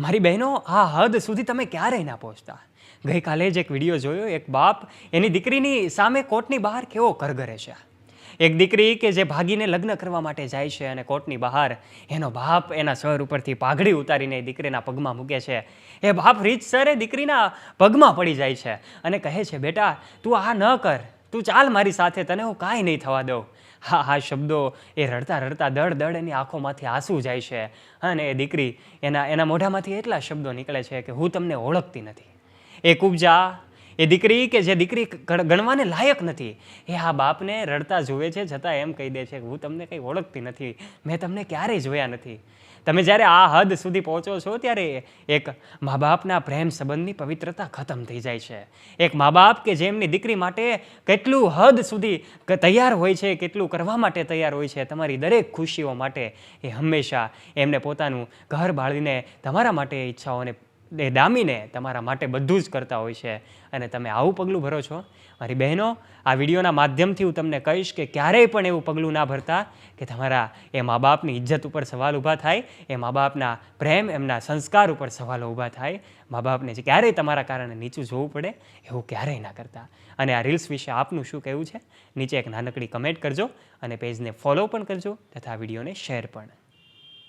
મારી બહેનો, આ હદ સુધી તમે ક્યારેય ના પહોંચતા. ગઈકાલે જ એક વીડિયો જોયો, એક બાપ એની દીકરીની સામે કોર્ટની બહાર કેવો કરગરે છે. એક દીકરી કે જે ભાગીને લગ્ન કરવા માટે જાય છે અને કોર્ટની બહાર, એનો બાપ એના સર ઉપરથી પાઘડી ઉતારીને દીકરીના પગમાં મૂકે છે. એ બાપ રીતસરે દીકરીના પગમાં પડી જાય છે અને કહે છે, બેટા, તું આ ન કર. તું ચાલ મારી સાથે, તને હું કાંઈ નહીં થવા દઉં. હા હા, શબ્દો એ રડતા રડતા દડ દળ એની આંખોમાંથી આંસુ જાય છે. અને એ દીકરી એના એના મોઢામાંથી એટલા શબ્દો નીકળે છે કે હું તમને ઓળખતી નથી. એ કુબજા એ દીકરી કે જે દીકરી ગણવાને લાયક નથી. એ આ બાપને રડતા જુએ છે, છતાં એમ કહી દે છે કે હું તમને કંઈ ઓળખતી નથી. મેં તમને ક્યારેય જોયા નથી. તમે જ્યારે આ હદ સુધી પહોંચો છો, ત્યારે એક મા બાપના પ્રેમ સંબંધની પવિત્રતા ખતમ થઈ જાય છે. એક મા બાપ કે જેમની દીકરી માટે કેટલું હદ સુધી તૈયાર હોય છે, કેટલું કરવા માટે તૈયાર હોય છે, તમારી દરેક ખુશીઓ માટે એ હંમેશા એમને પોતાનું ઘર બાળીને તમારા માટે ઈચ્છાઓને એ દામીને તમારા માટે બધું જ કરતા હોય છે અને તમે આવું પગલું ભરો છો. મારી બહેનો, આ વિડીયોના માધ્યમથી હું તમને કહીશ કે ક્યારેય પણ એવું પગલું ના ભરતા કે તમારા એ મા બાપની ઇજ્જત ઉપર સવાલ ઊભા થાય, એ મા બાપના પ્રેમ, એમના સંસ્કાર ઉપર સવાલો ઊભા થાય. મા બાપને જે ક્યારેય તમારા કારણે નીચું જોવું પડે, એવું ક્યારેય ના કરતા. અને આ રીલ્સ વિશે આપનું શું કહેવું છે? નીચે એક નાનકડી કમેન્ટ કરજો અને પેજને ફોલો પણ કરજો તથા વિડીયોને શેર પણ.